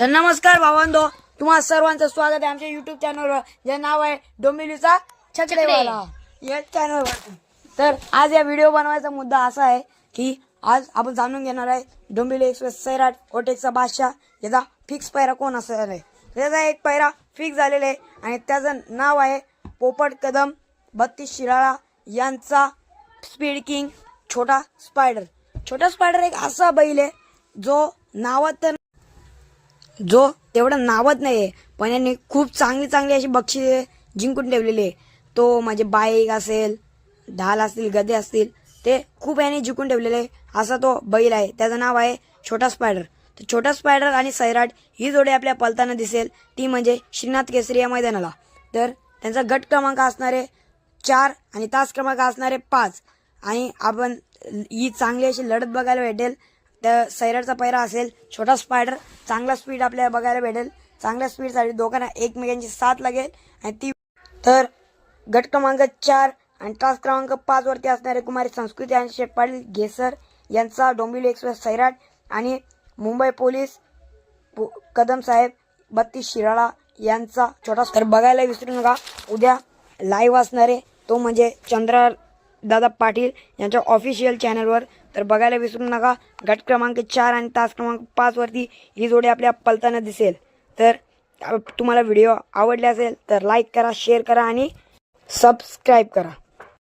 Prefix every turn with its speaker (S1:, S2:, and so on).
S1: तर नमस्कार भावांदो तुम्हा सर्वांचं स्वागत आहे आमच्या युट्यूब चॅनलवर जे नाव आहे डोंबिवलीचा छकडेवाला या चॅनलवर तर आज या व्हिडिओ बनवायचा मुद्दा असा आहे की आज आपण जाणून घेणार आहे डोंबिवली एक्सप्रेस सैराट ओटेकचा बादशाह. याचा फिक्स पैरा कोण असणार आहे? त्याचा एक पैरा फिक्स झालेला आहे आणि त्याचं नाव आहे पोपट कदम बत्तीस शिराळा यांचा स्पीड किंग छोटा स्पायडर छोटा स्पायडर एक असा बैल आहे जो नावात तर जो तेवढं नावत नाहीये पण यांनी खूप चांगली चांगली अशी बक्षिसे जिंकून ठेवलेली आहे. तो म्हणजे बाईक असेल ढाल असतील गदे असतील ते खूप यांनी जिंकून ठेवलेले आहे. असा तो बैल आहे. त्याचं नाव आहे छोटा स्पायडर. तर छोटा स्पायडर आणि सैराट ही जोडी आपल्या पलताना दिसेल. ती म्हणजे श्रीनाथ केसरी या मैदानाला. तर त्यांचा गट क्रमांक असणारे चार आणि तास क्रमांक असणारे पाच. आणि आपण ही चांगली अशी लढत बघायला भेटेल. तर सैराटचा पैरा असेल छोटा स्पायडर चांगला स्पीड आपल्याला बघायला भेटेल. चांगल्या स्पीडसाठी दोघांना एकमेकांची साथ लागेल. आणि ती तर गट क्रमांक चार आणि तास क्रमांक पाच वरती असणारे कुमारी संस्कृती आणि शेटपाटील घेसर यांचा डोंबिवली एक्सप्रेस सैराट आणि मुंबई पोलीस पो- कदम साहेब बत्तीस शिराळा यांचा छोटा तर बघायला विसरू नका. उद्या लाईव्ह असणारे तो म्हणजे चंद्र दादा पाटील यांच्या ऑफिशियल चॅनलवर तर बघायला विसरू नका. गट क्रमांक चार आणि तास क्रमांक पाचवरती ही जोडी आपल्या पलताना दिसेल. तर तुम्हाला व्हिडिओ आवडले असेल तर लाईक करा शेअर करा आणि सबस्क्राईब करा.